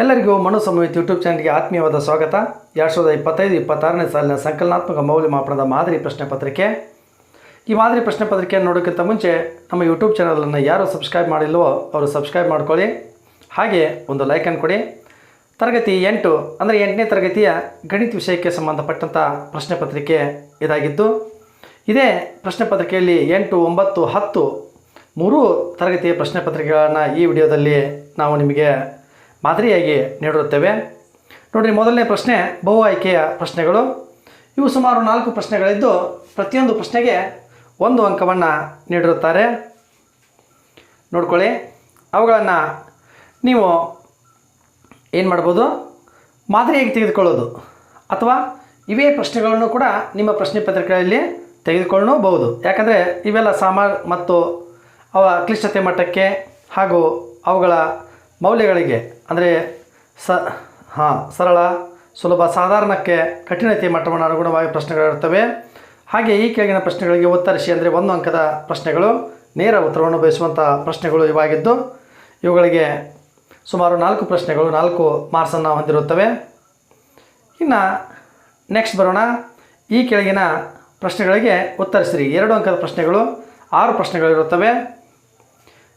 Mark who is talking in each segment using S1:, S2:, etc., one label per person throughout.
S1: ಎಲ್ಲರಿಗೂ ಮನು ಯೂಟ್ಯೂಬ್ ಚಾನಲ್ಗೆ ಆತ್ಮೀಯವಾದ ಸ್ವಾಗತ. ಎರಡು ಸಾವಿರದ ಇಪ್ಪತ್ತೈದು, ಇಪ್ಪತ್ತಾರನೇ ಸಾಲಿನ ಸಂಕಲನಾತ್ಮಕ ಮೌಲ್ಯಮಾಪನದ ಮಾದರಿ ಪ್ರಶ್ನೆ ಪತ್ರಿಕೆ. ಈ ಮಾದರಿ ಪ್ರಶ್ನೆ ಪತ್ರಿಕೆಯನ್ನು ನೋಡೋಕ್ಕಿಂತ ಮುಂಚೆ ನಮ್ಮ ಯೂಟ್ಯೂಬ್ ಚಾನಲನ್ನು ಯಾರು ಸಬ್ಸ್ಕ್ರೈಬ್ ಮಾಡಿಲ್ವೋ ಅವರು ಸಬ್ಸ್ಕ್ರೈಬ್ ಮಾಡ್ಕೊಳ್ಳಿ. ಹಾಗೆ ಒಂದು ಲೈಕನ್ನು ಕೊಡಿ. ತರಗತಿ ಎಂಟು, ಅಂದರೆ ಎಂಟನೇ ತರಗತಿಯ ಗಣಿತ ವಿಷಯಕ್ಕೆ ಸಂಬಂಧಪಟ್ಟಂಥ ಪ್ರಶ್ನೆ ಪತ್ರಿಕೆ ಇದಾಗಿದ್ದು, ಇದೇ ಪ್ರಶ್ನೆ ಪತ್ರಿಕೆಯಲ್ಲಿ ಎಂಟು, ಒಂಬತ್ತು, ಹತ್ತು, ಮೂರು ತರಗತಿಯ ಪ್ರಶ್ನೆ ಪತ್ರಿಕೆಗಳನ್ನು ಈ ವಿಡಿಯೋದಲ್ಲಿ ನಾವು ನಿಮಗೆ ಮಾದರಿಯಾಗಿ ನೀಡಿರುತ್ತೇವೆ. ನೋಡಿರಿ, ಮೊದಲನೇ ಪ್ರಶ್ನೆ, ಬಹು ಆಯ್ಕೆಯ ಪ್ರಶ್ನೆಗಳು. ಇವು ಸುಮಾರು ನಾಲ್ಕು ಪ್ರಶ್ನೆಗಳಿದ್ದು ಪ್ರತಿಯೊಂದು ಪ್ರಶ್ನೆಗೆ ಒಂದು ಅಂಕವನ್ನು ನೀಡಿರುತ್ತಾರೆ. ನೋಡ್ಕೊಳ್ಳಿ. ಅವುಗಳನ್ನು ನೀವು ಏನು ಮಾಡ್ಬೋದು? ಮಾದರಿಯಾಗಿ ತೆಗೆದುಕೊಳ್ಳೋದು. ಅಥವಾ ಇವೇ ಪ್ರಶ್ನೆಗಳನ್ನು ಕೂಡ ನಿಮ್ಮ ಪ್ರಶ್ನೆ ಪತ್ರಿಕೆಯಲ್ಲಿ ತೆಗೆದುಕೊಳ್ಳಬಹುದು. ಯಾಕಂದರೆ ಇವೆಲ್ಲ ಸಾಮಾ ಮತ್ತು ಅವ ಕ್ಲಿಷ್ಟತೆ ಮಟ್ಟಕ್ಕೆ ಹಾಗೂ ಅವುಗಳ ಮೌಲ್ಯಗಳಿಗೆ, ಅಂದರೆ ಸ, ಹಾಂ, ಸರಳ, ಸುಲಭ, ಸಾಧಾರಣಕ್ಕೆ ಕಠಿಣತೆ ಮಟ್ಟವನ್ನು ಅನುಗುಣವಾಗಿ ಪ್ರಶ್ನೆಗಳಿರ್ತವೆ ಹಾಗೆ ಈ ಕೆಳಗಿನ ಪ್ರಶ್ನೆಗಳಿಗೆ ಉತ್ತರಿಸಿ ಅಂದರೆ ಒಂದು ಅಂಕದ ಪ್ರಶ್ನೆಗಳು, ನೇರ ಉತ್ತರವನ್ನು ಬಯಸುವಂಥ ಪ್ರಶ್ನೆಗಳು ಇವಾಗಿದ್ದು, ಇವುಗಳಿಗೆ ಸುಮಾರು ನಾಲ್ಕು ಪ್ರಶ್ನೆಗಳು, ನಾಲ್ಕು ಮಾರ್ಕ್ಸನ್ನು ಹೊಂದಿರುತ್ತವೆ. ಇನ್ನು ನೆಕ್ಸ್ಟ್ ಬರೋಣ. ಈ ಕೆಳಗಿನ ಪ್ರಶ್ನೆಗಳಿಗೆ ಉತ್ತರಿಸಿರಿ. ಎರಡು ಅಂಕದ ಪ್ರಶ್ನೆಗಳು, ಆರು ಪ್ರಶ್ನೆಗಳಿರುತ್ತವೆ.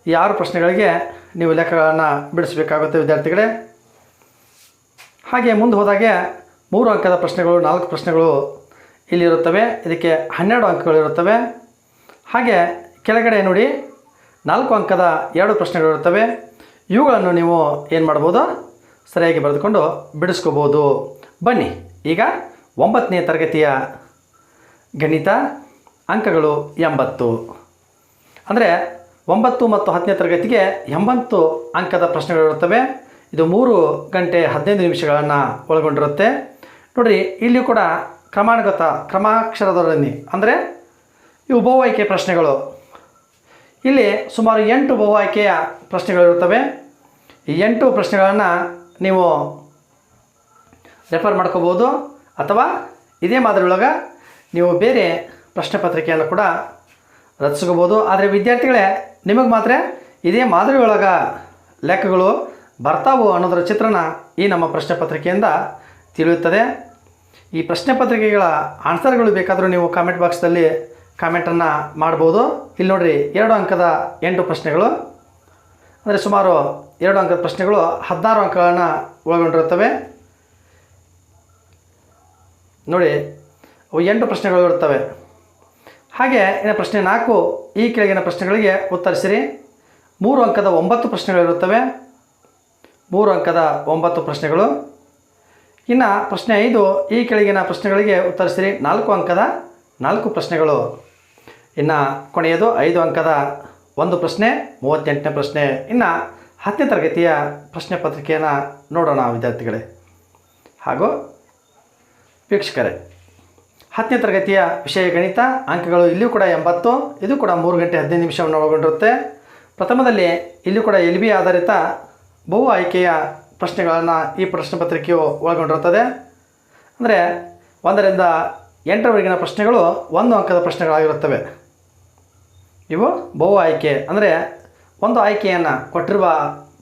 S1: ಈ ಆರು ಪ್ರಶ್ನೆಗಳಿಗೆ ನೀವು ಲೆಕ್ಕಗಳನ್ನು ಬಿಡಿಸಬೇಕಾಗುತ್ತೆ, ವಿದ್ಯಾರ್ಥಿಗಳೇ. ಹಾಗೆ ಮುಂದೆ ಹೋದಾಗೆ ಮೂರು ಅಂಕದ ಪ್ರಶ್ನೆಗಳು, ನಾಲ್ಕು ಪ್ರಶ್ನೆಗಳು ಇಲ್ಲಿರುತ್ತವೆ. ಇದಕ್ಕೆ ಹನ್ನೆರಡು ಅಂಕಗಳಿರುತ್ತವೆ ಹಾಗೆ ಕೆಳಗಡೆ ನೋಡಿ, ನಾಲ್ಕು ಅಂಕದ ಎರಡು ಪ್ರಶ್ನೆಗಳಿರುತ್ತವೆ ಇವುಗಳನ್ನು ನೀವು ಏನು ಮಾಡ್ಬೋದು? ಸರಿಯಾಗಿ ಬರೆದುಕೊಂಡು ಬಿಡಿಸ್ಕೋಬೋದು. ಬನ್ನಿ, ಈಗ ಒಂಬತ್ತನೇ ತರಗತಿಯ ಗಣಿತ ಅಂಕಗಳು ಎಂಬತ್ತು. ಅಂದರೆ ಒಂಬತ್ತು ಮತ್ತು ಹತ್ತನೇ ತರಗತಿಗೆ ಎಂಬತ್ತು ಅಂಕದ ಪ್ರಶ್ನೆಗಳಿರುತ್ತವೆ ಇದು ಮೂರು ಗಂಟೆ ಹದಿನೈದು ನಿಮಿಷಗಳನ್ನು ಒಳಗೊಂಡಿರುತ್ತೆ. ನೋಡಿರಿ ಇಲ್ಲಿ ಕೂಡ ಕ್ರಮಾನುಗತ ಕ್ರಮಾಕ್ಷರದೊಡನೆ ಅಂದರೆ ಇವು ಬಹು ಆಯ್ಕೆ ಪ್ರಶ್ನೆಗಳು. ಇಲ್ಲಿ ಸುಮಾರು ಎಂಟು ಬಹು ಆಯ್ಕೆಯ ಪ್ರಶ್ನೆಗಳಿರುತ್ತವೆ ಈ ಎಂಟು ಪ್ರಶ್ನೆಗಳನ್ನು ನೀವು ರೆಫರ್ ಮಾಡ್ಕೋಬೋದು ಅಥವಾ ಇದೇ ಮಾದರಿಯೊಳಗೆ ನೀವು ಬೇರೆ ಪ್ರಶ್ನೆ ಪತ್ರಿಕೆಯನ್ನು ಕೂಡ ರಚಿಸ್ಕೋಬೋದು ಆದರೆ ವಿದ್ಯಾರ್ಥಿಗಳೇ, ನಿಮಗೆ ಮಾತ್ರ ಇದೇ ಮಾದರಿ ಒಳಗೆ ಲೆಕ್ಕಗಳು ಬರ್ತಾವು ಅನ್ನೋದರ ಚಿತ್ರಣ ಈ ನಮ್ಮ ಪ್ರಶ್ನೆ ಪತ್ರಿಕೆಯಿಂದ ತಿಳಿಯುತ್ತದೆ. ಈ ಪ್ರಶ್ನೆ ಪತ್ರಿಕೆಗಳ ಆನ್ಸರ್ಗಳು ಬೇಕಾದರೂ ನೀವು ಕಾಮೆಂಟ್ ಬಾಕ್ಸ್ದಲ್ಲಿ ಕಾಮೆಂಟನ್ನು ಮಾಡ್ಬೋದು. ಇಲ್ಲಿ ನೋಡಿರಿ, ಎರಡು ಅಂಕದ ಎಂಟು ಪ್ರಶ್ನೆಗಳು. ಅಂದರೆ ಸುಮಾರು ಎರಡು ಅಂಕದ ಪ್ರಶ್ನೆಗಳು ಹದಿನಾರು ಅಂಕಗಳನ್ನು ಒಳಗೊಂಡಿರುತ್ತವೆ. ನೋಡಿ ಎಂಟು ಪ್ರಶ್ನೆಗಳು ಇರ್ತವೆ ಹಾಗೆ ಇನ್ನು ಪ್ರಶ್ನೆ ನಾಲ್ಕು, ಈ ಕೆಳಗಿನ ಪ್ರಶ್ನೆಗಳಿಗೆ ಉತ್ತರಿಸಿರಿ. ಮೂರು ಅಂಕದ ಒಂಬತ್ತು ಪ್ರಶ್ನೆಗಳಿರುತ್ತವೆ ಮೂರು ಅಂಕದ ಒಂಬತ್ತು ಪ್ರಶ್ನೆಗಳು. ಇನ್ನು ಪ್ರಶ್ನೆ ಐದು, ಈ ಕೆಳಗಿನ ಪ್ರಶ್ನೆಗಳಿಗೆ ಉತ್ತರಿಸಿರಿ. ನಾಲ್ಕು ಅಂಕದ ನಾಲ್ಕು ಪ್ರಶ್ನೆಗಳು. ಇನ್ನು ಕೊನೆಯದು ಐದು ಅಂಕದ ಒಂದು ಪ್ರಶ್ನೆ, ಮೂವತ್ತೆಂಟನೇ ಪ್ರಶ್ನೆ. ಇನ್ನು ಹತ್ತನೇ ತರಗತಿಯ ಪ್ರಶ್ನೆ ಪತ್ರಿಕೆಯನ್ನು ನೋಡೋಣ, ವಿದ್ಯಾರ್ಥಿಗಳೇ. ಹಾಗೂ ವೀಕ್ಷಕರೇ. ಹತ್ತನೇ ತರಗತಿಯ ವಿಷಯ ಗಣಿತ, ಅಂಕಗಳು ಇಲ್ಲಿಯೂ ಕೂಡ ಎಂಬತ್ತು, ಇದು ಕೂಡ ಮೂರು ಗಂಟೆ ಹದಿನೈದು ನಿಮಿಷವನ್ನು ಒಳಗೊಂಡಿರುತ್ತೆ. ಪ್ರಥಮದಲ್ಲಿ ಇಲ್ಲಿ ಕೂಡ ಎಲ್ ಬಿ ಆಧಾರಿತ ಬಹು ಆಯ್ಕೆಯ ಪ್ರಶ್ನೆಗಳನ್ನು ಈ ಪ್ರಶ್ನೆ ಪತ್ರಿಕೆಯು ಒಳಗೊಂಡಿರುತ್ತದೆ. ಅಂದರೆ ಒಂದರಿಂದ ಎಂಟರವರೆಗಿನ ಪ್ರಶ್ನೆಗಳು ಒಂದು ಅಂಕದ ಪ್ರಶ್ನೆಗಳಾಗಿರುತ್ತವೆ. ಇವು ಬಹು ಆಯ್ಕೆ. ಅಂದರೆ ಒಂದು ಆಯ್ಕೆಯನ್ನು ಕೊಟ್ಟಿರುವ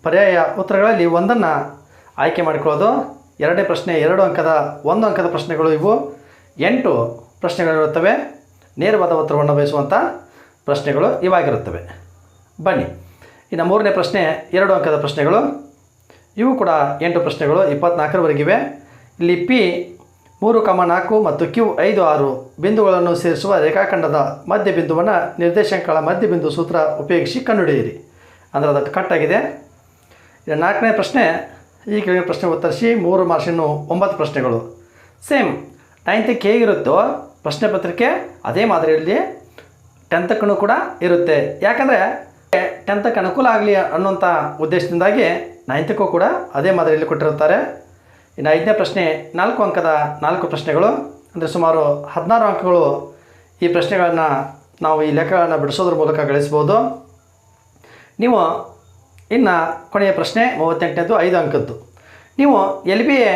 S1: ಪರ್ಯಾಯ ಉತ್ತರಗಳಲ್ಲಿ ಒಂದನ್ನು ಆಯ್ಕೆ ಮಾಡಿಕೊಳ್ಳೋದು. ಎರಡನೇ ಪ್ರಶ್ನೆ ಎರಡು ಅಂಕದ, ಒಂದು ಅಂಕದ ಪ್ರಶ್ನೆಗಳು ಇವು. ಎಂಟು ಪ್ರಶ್ನೆಗಳಿರುತ್ತವೆ. ನೇರವಾದ ಉತ್ತರವನ್ನು ಬಯಸುವಂಥ ಪ್ರಶ್ನೆಗಳು ಇವಾಗಿರುತ್ತವೆ. ಬನ್ನಿ. ಇನ್ನು ಮೂರನೇ ಪ್ರಶ್ನೆ, ಎರಡು ಅಂಕದ ಪ್ರಶ್ನೆಗಳು. ಇವು ಕೂಡ ಎಂಟು ಪ್ರಶ್ನೆಗಳು, ಇಪ್ಪತ್ನಾಲ್ಕರವರೆಗಿವೆ. ಇಲ್ಲಿ ಪಿ ಮೂರು ಕಮ ನಾಲ್ಕು ಮತ್ತು ಕ್ಯೂ ಐದು ಆರು ಬಿಂದುಗಳನ್ನು ಸೇರಿಸುವ ರೇಖಾಖಂಡದ ಮಧ್ಯ ಬಿಂದುವನ್ನು ನಿರ್ದೇಶಾಂಕಗಳ ಮಧ್ಯ ಬಿಂದು ಸೂತ್ರ ಉಪಯೋಗಿಸಿ ಕಂಡುಹಿಡಿಯಿರಿ. ಅಂದರೆ ಅದು ಕಟ್ಟಾಗಿದೆ ನಾಲ್ಕನೇ ಪ್ರಶ್ನೆ, ಈ ಕೆಳಗಿನ ಪ್ರಶ್ನೆ ಉತ್ತರಿಸಿ ಮೂರು ಮಾರ್ಷನ್ನು ಒಂಬತ್ತು ಪ್ರಶ್ನೆಗಳು. ಸೇಮ್ ನೈನ್ತಕ್ಕೆ ಹೇಗಿರುತ್ತೋ ಪ್ರಶ್ನೆ ಪತ್ರಿಕೆ ಅದೇ ಮಾದರಿಯಲ್ಲಿ ಟೆಂತಕ್ಕೂ ಕೂಡ ಇರುತ್ತೆ. ಯಾಕಂದರೆ ಟೆಂತಕ್ಕೆ ಅನುಕೂಲ ಆಗಲಿ ಅನ್ನೋಂಥ ಉದ್ದೇಶದಿಂದಾಗಿ ನೈನ್ತಕ್ಕೂ ಕೂಡ ಅದೇ ಮಾದರಿಯಲ್ಲಿ ಕೊಟ್ಟಿರುತ್ತಾರೆ. ಇನ್ನು ಐದನೇ ಪ್ರಶ್ನೆ, ನಾಲ್ಕು ಅಂಕದ ನಾಲ್ಕು ಪ್ರಶ್ನೆಗಳು, ಅಂದರೆ ಸುಮಾರು ಹದಿನಾರು ಅಂಕಗಳು ಈ ಪ್ರಶ್ನೆಗಳನ್ನು ನಾವು ಈ ಲೆಕ್ಕಗಳನ್ನು ಬಿಡಿಸೋದ್ರ ಮೂಲಕ ಗಳಿಸ್ಬೋದು ನೀವು ಇನ್ನು ಕೊನೆಯ ಪ್ರಶ್ನೆ, ಮೂವತ್ತೆಂಟನೇದು ಐದು ಅಂಕದ್ದು. ನೀವು ಎಲ್ ಬಿ ಎ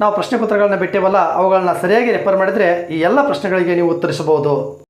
S1: ನಾವು ಪ್ರಶ್ನೆ ಪತ್ರಗಳನ್ನ ಬಿಟ್ಟೇವಲ್ಲ ಅವುಗಳನ್ನ ಸರಿಯಾಗಿ ರೆಫರ್ ಮಾಡಿದರೆ ಈ ಎಲ್ಲ ಪ್ರಶ್ನೆಗಳಿಗೆ ನೀವು ಉತ್ತರಿಸಬಹುದು.